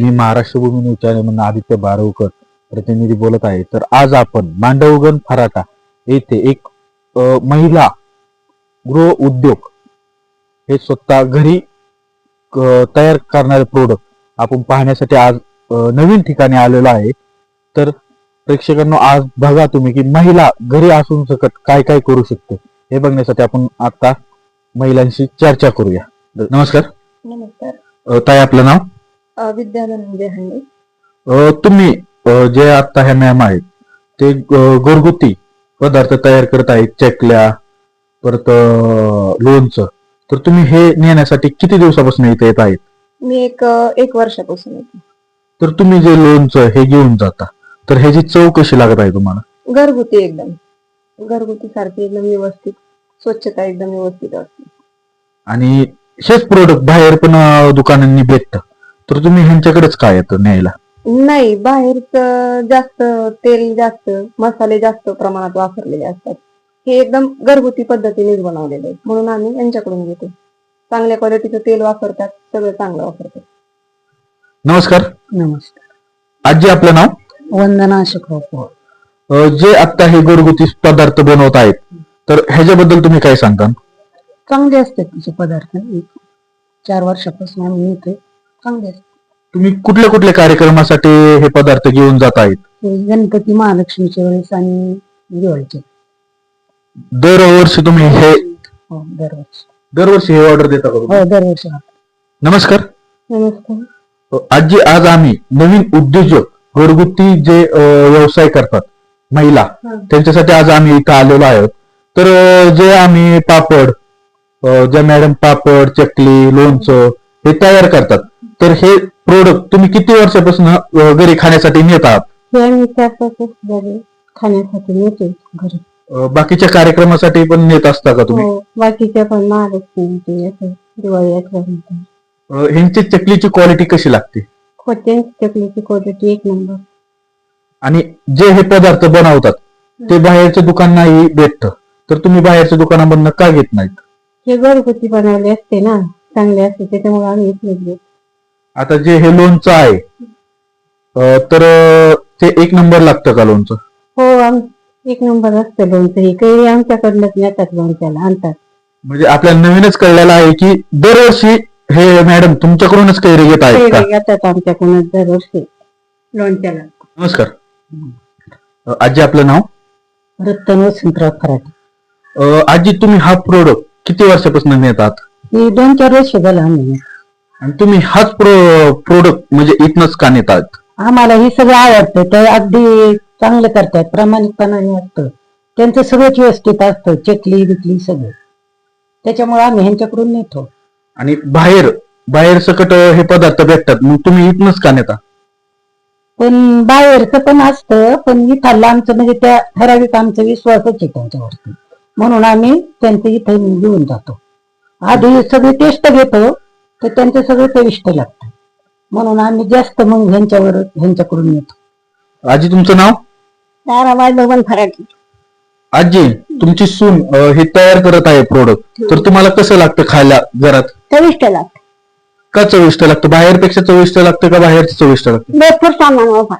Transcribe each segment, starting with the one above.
मी Maharashtra Bhumi news channel Aditya Barawkar. प्रतिनिधी बोलत आहे तर आज आपण मांडवगण फराटा येथे एक महिला गृह उद्योग हे स्वतः घरी तयार करणारे प्रोडक्ट आपण पाहण्यासाठी आज नवीन ठिकाणी आलेलो आहे. तर प्रेक्षकांनो आज बघा तुम्ही की महिला घरी असून सकट काय काय करू शकते हे बघण्यासाठी आपण आता महिलांशी चर्चा करूया. नमस्कार. नमस्कार. ताई आपलं नाव? देहाणे अ, तुम्ही अ, जे आता ह्या मॅम आहेत ते घरगुती पदार्थ तयार करत आहेत चकल्या परत अ, लोणचं. तर तुम्ही हे नेण्यासाठी किती दिवसापासून इथे येत आहेत? मी एक अ, एक वर्षापासून येते. तर तुम्ही जे लोणचं हे घेऊन जाता तर ह्याची चव कशी लागत आहे तुम्हाला? घरगुती एकदम. घरगुती सारखी एकदम व्यवस्थित स्वच्छता एकदम व्यवस्थित असते. आणि हेच प्रोडक्ट बाहेर पण अ, दुकानांनी भेटतं? तर तुम्ही ह्यांच्याकडेच काय येतं न्यायला? नाही बाहेरच जास्त तेल जास्त मसाले जास्त प्रमाणात वापरलेले असतात. हे एकदम घरगुती पद्धतीनेच बनवलेले आहे म्हणून आम्ही यांच्याकडून घेतो. चांगल्या क्वालिटीचं तेल वापरतात सगळं चांगलं वापरतात. नमस्कार. नमस्कार. आजी आपलं नाव? वंदना अ, जे आता हे घरगुती पदार्थ बनवत आहेत तर ह्याच्याबद्दल तुम्ही काय सांगता? चांगले असतात तिचे पदार्थ. चार वर्षापासून आम्ही नेतोय तुम्ही कुठल्या कुठल्या कार्यक्रमासाठी हे पदार्थ घेऊन जात आहेत? ते गणपती महालक्ष्मीच्या वेळेस आणि दिवाळीचे दरवर्षी तुम्ही हे हो दरवर्षी. दरवर्षी हे ऑर्डर देता का तुम्ही? हो दरवर्षी. नमस्कार. नमस्कार. आजी आज आम्ही नवीन उद्योजक घरगुती जे अ, व्यवसाय करतात महिला. त्यांच्यासाठी आज आम्ही इथं आलेलो आहोत. तर अ, जे आम्ही पापड अ, ज्या मॅडम पापड चकली लोणचं हे तयार करतात. तर हे प्रोडक्ट तुम्ही किती वर्षापासून अ, घरी खाण्यासाठी नेत आहात? हे आम्ही चार पाच वर्ष झाले खाण्यासाठी नेतो घरी. अ, बाकीच्या कार्यक्रमासाठी पण नेत असता का तुम्ही? हो बाकीच्या पण महालक्ष्मी असं दिवाळी अ, ह्यांची चकलीची क्वालिटी कशी लागते? खोट्यांची चकलीची क्वालिटी एक नंबर आणि जे हे पदार्थ बनवतात ते बाहेरच्या दुकानाही भेटतं. तर तुम्ही बाहेरच्या दुकानामधनं का घेत नाहीत? हे घरगुती बनवले असते ना चांगले असते त्याच्यामुळे आम्ही इथलेच घेतो. आता जे हे लोणचं आहे अ, तर ते एक नंबर लागतं का लोणचं? हो आम एक नंबर असतं लोणचं. हे काही आमच्याकडनंच नेतात लोणच्याला आणतात. म्हणजे आपल्याला नवीनच कळलेलं आहे की दरवर्षी हे मॅडम तुमच्याकडूनच कैरी घेत आहेत का? कैरी येतात आमच्याकडूनच दरवर्षी लोणच्याला. नमस्कार. अ, आजी आपलं नाव? रत्तन वसंतराव फराटे. अ, आजी तुम्ही हा प्रोडक्ट किती वर्षापासून नेतात? हे दोन चार वर्ष झालं आम्ही. आणि तुम्ही हाच प्रोडक्ट म्हणजे इथनच का नेतात आम्हाला हे सगळं आवडतं ते अगदी चांगलं करतात प्रामाणिकपणाने असतं. त्यांचं सगळंच व्यवस्थित असतं चकली बिकली सगळं. त्याच्यामुळे आम्ही ह्यांच्याकडून नेतो. आणि बाहेर बाहेर सकट हे पदार्थ भेटतात मग तुम्ही इथनच का नेता? पण बाहेरचं पण असतं पण इथलं आमचं म्हणजे त्या ठराविक आमचा विश्वासच आहे त्यांच्यावरती. म्हणून आम्ही त्यांचं इथं घेऊन जातो. आधी सगळी टेस्ट घेतो तर त्यांचं सगळं चविष्ट लागतं म्हणून आम्ही जास्त मग ह्यांच्यावर ह्यांच्याकडून येतो. आजी तुमचं नाव? ताराबाई भगवान फराटे. आजी तुमची सून अ, हे तयार करत आहे प्रोडक्ट तर तुम्हाला कसं लागतं खायला घरात? चविष्ट लागतं. का चविष्ट लागतं? बाहेरपेक्षा चविष्ट लागतं का बाहेरचं चविष्ट लागतं? भरपूर सामान वापर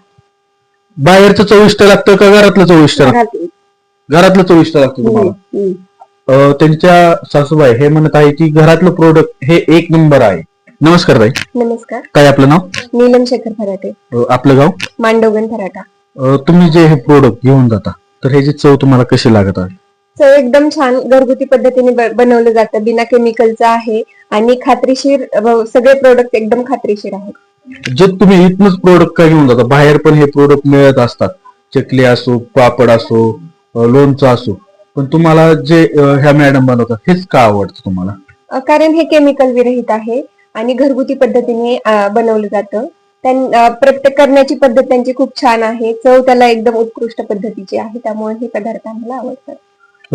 बाहेरचं चविष्ट लागतं का घरातलं चविष्ट लागतं? घरातलं. चविष्ट लागतं तुम्हाला? त्यांच्या सासूबाई हे म्हणत आहे की घरातलं प्रोडक्ट हे एक नंबर आहे. नमस्कार ताई. नमस्कार. काय आपलं नाव? नीलम शेखर फराटे. अ, आपलं गाव? मांडवगण फराटा. अ, तुम्ही जे हे प्रोडक्ट घेऊन जाता तर ह्याची चव तुम्हाला कशी लागत आहे? चव एकदम छान घरगुती पद्धतीने ब- बनवलं जातं. बिना केमिकलचं आहे आणि खात्रीशीर अ, सगळे प्रोडक्ट एकदम खात्रीशीर आहेत. जे तुम्ही इथनच प्रोडक्ट का घेऊन जाता बाहेर पण हे प्रोडक्ट मिळत असतात. चकली असो पापड असो अ, लोणचं असो. पण तुम्हाला जे अ, ह्या मॅडम बनवतात हेच का आवडतं तुम्हाला? अ, कारण हे केमिकल विरहित आहे आणि घरगुती पद्धतीने अ, बनवलं जातं. त्यां- अ, प्रत्येक करण्याची पद्धत त्यांची खूप छान आहे. चव त्याला एकदम उत्कृष्ट पद्धतीची आहे. त्यामुळे हे पदार्थ आम्हाला आवडतात.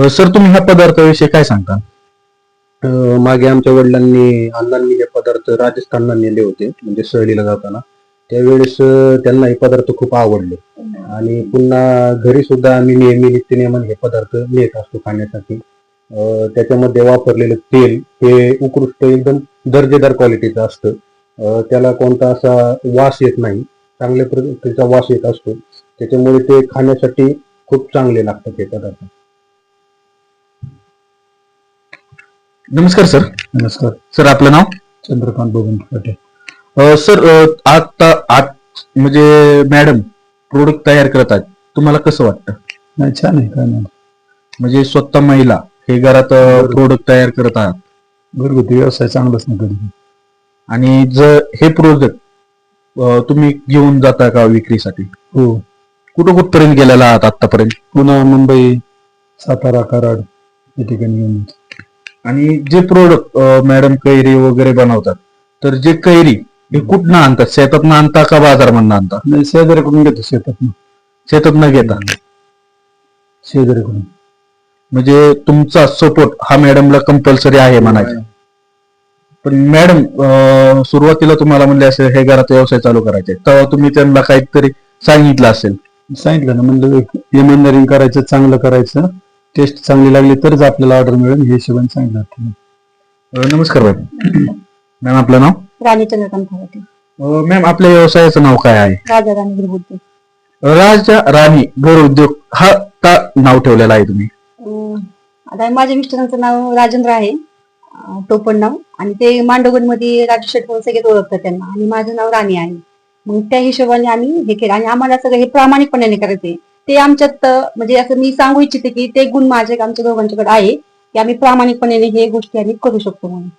अ, सर तुम्ही ह्या पदार्थाविषयी काय सांगता? अं, मागे आमच्या वडिलांनी अण्णांनी हे पदार्थ राजस्थानला नेले होते म्हणजे सहलीला जाताना. त्यावेळेस त्यांना हे पदार्थ खूप आवडले. आणि पुन्हा घरी सुद्धा आम्ही नेहमी नित्यनेमाने हे पदार्थ नेत असतो खाण्यासाठी. अं, त्याच्यामध्ये वापरलेलं तेल हे उत्कृष्ट एकदम दर्जेदार क्वालिटीचं असतं. त्याला कोणता असा वास येत नाही. चांगल्या पद्धतीचा वास येत असतो. त्याच्यामुळे ते खाण्यासाठी खूप चांगले लागतात हे पदार्थ. नमस्कार सर. नमस्कार. सर आपलं नाव? चंद्रकांत बबन फटे अ, सर आता आज म्हणजे मॅडम प्रोडक्ट तयार करत आहेत. तुम्हाला कसं वाटतं? नाही छान आहे काय नाही म्हणजे स्वतः महिला हे घरात प्रोडक्ट तयार करत आहात. घरगुती व्यवसाय चांगलाच ना कधी आणि जर हे प्रोडक्ट तुम्ही घेऊन जाता का विक्रीसाठी? हो. कुठं कुठपर्यंत गेलेला आहात आतापर्यंत पुन्हा मुंबई सातारा कराड या ठिकाणी घेऊन. आणि जे प्रोडक्ट मॅडम कैरी वगैरे बनवतात तर जे कैरी हे कुठनं आणतात? शेतातनं आणता का बाजारमधनं आणता? नाही शेजाऱ्याकडून घेतो शेतात शेतात न घेता? शेजाऱ्याकडून म्हणजे तुमचा सपोर्ट हा मॅडमला कंपल्सरी आहे म्हणायचं. पण मॅडम अं, सुरुवातीला तुम्हाला म्हणले असेल हे घरात व्यवसाय चालू करायचे तेव्हा तुम्ही त्यांना काहीतरी सांगितलं असेल. सांगितलं ना म्हणलं इमानदारीने करायचं चांगलं करायचं. टेस्ट चांगली लागली तरच आपल्याला ऑर्डर मिळेल. हे हिशोबाने सांगितलं. अं, नमस्कार मॅम मॅम आपलं नाव? राणी चंद्रकांत अं, मॅम आपल्या व्यवसायाचं नाव काय आहे? राजा राणी गुरुबुद्ध राजा राणी घर उद्योग हा का नाव ठेवलेला आहे तुम्ही? अं, आता माझ्या मिस्टरांचं नाव राजेंद्र आहे. अं, टोपण नाव. आणि ते मांडवगडमध्ये राजू शेट म्हणून सगळेच ओळखतात त्यांना. आणि माझं नाव राणी आहे. मग त्या हिशोबाने आम्ही हे केलं. आणि आम्हाला सगळं हे प्रामाणिकपणाने करायचे ते आमच्यात अं, म्हणजे असं मी सांगू इच्छिते की ते गुण माझे आमच्या दोघांच्याकडे आहे. की आम्ही प्रामाणिकपणे हे गोष्टी आम्ही करू शकतो म्हणून.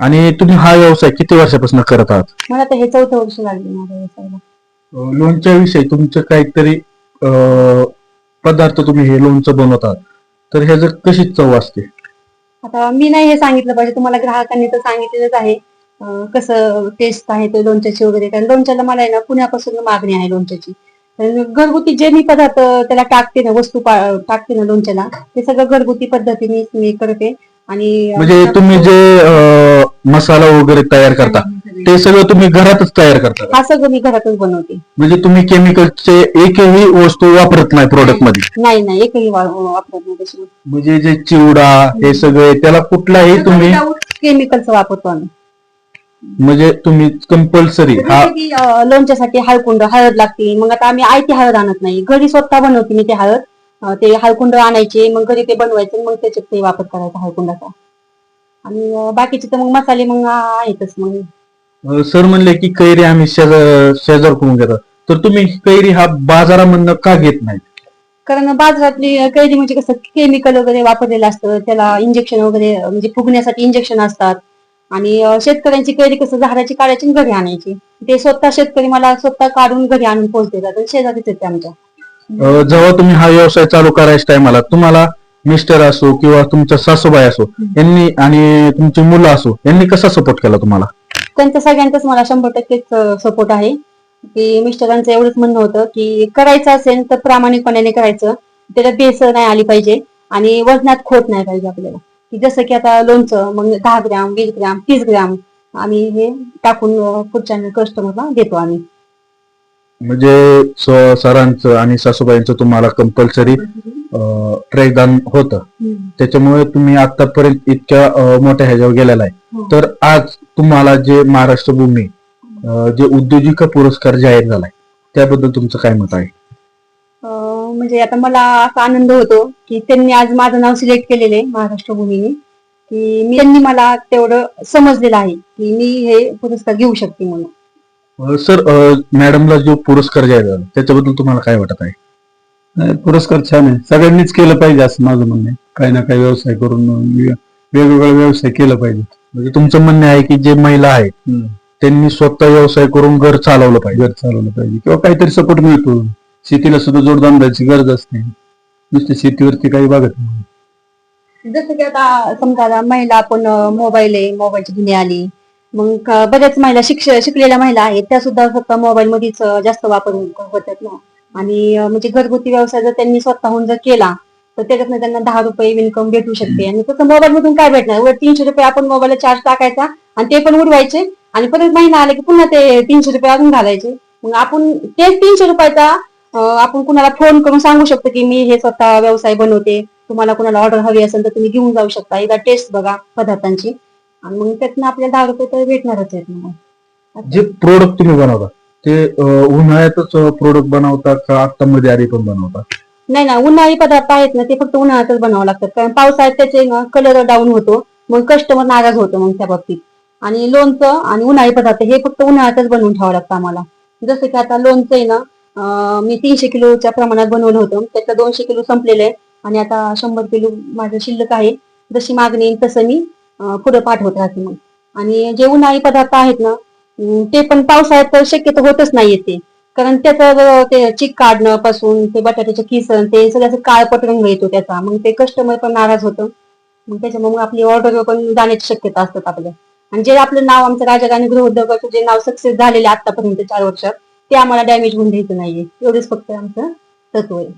आणि तुम्ही हा व्यवसाय किती वर्षापासून करत आहात? मला तर हे चौथं वर्ष लागले माझ्या व्यवसायाला. लोणच्या विषयी तुमचं काहीतरी अं, पदार्थ तुम्ही हे लोणचं बनवत आहात. तर ह्याचं कशी चव असते? आता मी नाही हे सांगितलं पाहिजे तुम्हाला ग्राहकांनी तर सांगितलेलंच आहे. अं, कसं टेस्ट आहे ते लोणच्याची वगैरे. कारण लोणच्याला मला आहे ना पुण्यापासून मागणी आहे लोणच्याची. तर घरगुती जे मी पदार्थ त्याला टाकते ना वस्तू पा- टाकते ना लोणच्याला ते सगळं घरगुती पद्धतीने मी करते. आणि म्हणजे तुम्ही जे अं, मसाला वगैरे तयार करता. ते सगळं तुम्ही घरातच तयार करता का? हा सगळं मी घरातच बनवते. म्हणजे तुम्ही केमिकलचे एकही वस्तू वापरत नाही प्रोडक्टमध्ये? नाही नाही एकही वा- वापरत नाही म्हणजे जे चिवडा हे सगळे त्याला कुठलाही तुम्ही केमिकलचं वापरतो आम्ही. म्हणजे तुम्ही कंपल्सरी हा जसं की, अं, लोणच्यासाठी हळकुंड हळद लागते. मग आता आम्ही आयती हळद आणत नाही. घरी स्वतः बनवते मी ते हळद. अं, ते हळकुंड आणायचे मग घरी ते बनवायचे मग त्याच्यात ते वापर करायचा हळकुंडाचा. आणि बाकीचे तर मग मसाले मग आहेतच मग. सर म्हणले की कैरी आम्ही शेजार शेजारकडून घेतात तर तुम्ही कैरी हा बाजारामधनं का घेत नाही कारण बाजारातली कैरी म्हणजे कसं केमिकल वगैरे वापरलेलं असतं त्याला इंजेक्शन वगैरे म्हणजे फुगण्यासाठी इंजेक्शन असतात. आणि अं, शेतकऱ्यांची कैरी कसं झाडाची काढायची आणि घरी आणायची. ते स्वतः शेतकरी मला स्वतः काढून घरी आणून पोहोच देतात आणि शेजारीच येते आमच्या. अं, जेव्हा तुम्ही हा व्यवसाय चालू करायच्या टायमाला तुम्हाला मिस्टर असो किंवा तुमचा सासूबाई असो यांनी आणि तुमची मुलं असो यांनी कसा सपोर्ट केला तुम्हाला? त्यांचं सगळ्यांचंच मला शंभर टक्केच सपोर्ट आहे. की मिस्टरांचं एवढंच म्हणणं होतं की करायचं असेल तर प्रामाणिकपणाने करायचं. त्याला भेसळ नाही आली पाहिजे आणि वजनात खोट नाही पाहिजे आपल्याला. की जसं की आता लोणचं मग दहा ग्रॅम वीस ग्रॅम तीस ग्रॅम आम्ही हे टाकून पुढच्या कस्टमरला देतो आम्ही. म्हणजे सरांचं आणि सासूबाईंचं तुम्हाला कंपल्सरी ट्रेकदान होतं. त्याच्यामुळे तुम्ही आतापर्यंत इतक्या मोठ्या ह्याच्यावर गेलेला आहे. हो. तर आज तुम्हाला जे महाराष्ट्र भूमी जे उद्योजिका पुरस्कार जाहीर झालाय त्याबद्दल तुमचं काय मत आहे? म्हणजे आता मला असा आनंद होतो की त्यांनी आज माझं नाव सिलेक्ट केलेलं आहे महाराष्ट्र भूमीने. की मी त्यांनी मला तेवढं समजलेलं आहे की मी हे पुरस्कार घेऊ शकते म्हणून. सर मॅडमला जो पुरस्कार जाहीर झाला त्याच्याबद्दल तुम्हाला काय वाटत आहे? नाही, पुरस्कार छान आहे. सगळ्यांनीच केलं पाहिजे असं माझं म्हणणं आहे. काही ना काही व्यवसाय करून वे- वेगवेगळा व्यवसाय केला पाहिजे. म्हणजे तुमचं म्हणणं आहे की जे महिला आहेत त्यांनी स्वतः व्यवसाय करून घर चालवलं पाहिजे. घर चालवलं पाहिजे. किंवा काहीतरी सपोर्ट मिळतो. शेतीला सुद्धा जोडधंद्याची गरज असते. नुसतं शेतीवरती काही बघत नाही. जसं की आता समजा आता महिला आपण मोबाईल आहे मोबाईलची दुनिया आली. मग क- बऱ्याच महिला शिक्ष शिकलेल्या महिला आहेत त्या सुद्धा स्वतः मोबाईल मध्येच अं, जास्त वापर होतात ना. आणि म्हणजे घरगुती व्यवसाय जर त्यांनी स्वतःहून जर केला तर त्याच्यातनं त्यांना दहा रुपये इन्कम भेटू शकते. आणि तसं मोबाईल मधून काय भेटणार? तीनशे रुपये आपण मोबाईलला चार्ज टाकायचा आणि ते पण उडवायचे आणि परत महिना आला की पुन्हा ते तीनशे रुपये अजून घालायचे. मग आपण तेच तीनशे रुपयाचा आपण कुणाला फोन करून सांगू शकतो की मी हे स्वतः व्यवसाय बनवते. तुम्हाला कुणाला ऑर्डर हवी असेल तर तुम्ही घेऊन जाऊ शकता. एकदा टेस्ट बघा पदार्थांची. आणि मग त्यातनं आपल्याला दहा रुपये तर भेटणारच आहेत मग जे प्रोडक्ट तुम्ही बनवता ते उन्हाळ्यातच प्रोडक्ट बनवतात का? आता मध्ये आधी पण बनवतात? नाही ना उन्हाळी पदार्थ आहेत ना ते फक्त उन्हाळ्यातच बनावं लागतात. कारण पावसाळ्यात त्याचे ना कलर डाऊन होतो. मग कस्टमर नाराज होतो मग त्या बाबतीत. आणि लोणचं आणि उन्हाळी पदार्थ हे फक्त उन्हाळ्यातच बनवून ठेवावं लागतं आम्हाला. जसं की आता लोणचं आहे ना मी तीनशे किलोच्या प्रमाणात बनवलं होतं. त्याचं दोनशे किलो संपलेलं आहे. आणि आता शंभर किलो माझं शिल्लक आहे. जशी मागणी येईल तसं मी पुढे पाठवत राहते मग. आणि जे उन्हाळी पदार्थ आहेत ना ते पण पावसाळ्यात तर शक्यतो होतच नाहीये ते. कारण त्याचं ते चिक काढणं पासून ते बटाट्याचे किसन ते सगळं काळ काळपट रंग येतो त्याचा. मग ते कस्टमर पण नाराज होतं. मग त्याच्यामुळे मग आपली ऑर्डर पण जाण्याची शक्यता असतात आपल्या. आणि जे आपलं नाव आमचं राजराणी गृहोद्योगाचं जे नाव सक्सेस झालेलं आतापर्यंत चार वर्षात ते आम्हाला डॅमेज होऊन द्यायचं नाहीये. एवढंच फक्त आमचं तत्व आहे.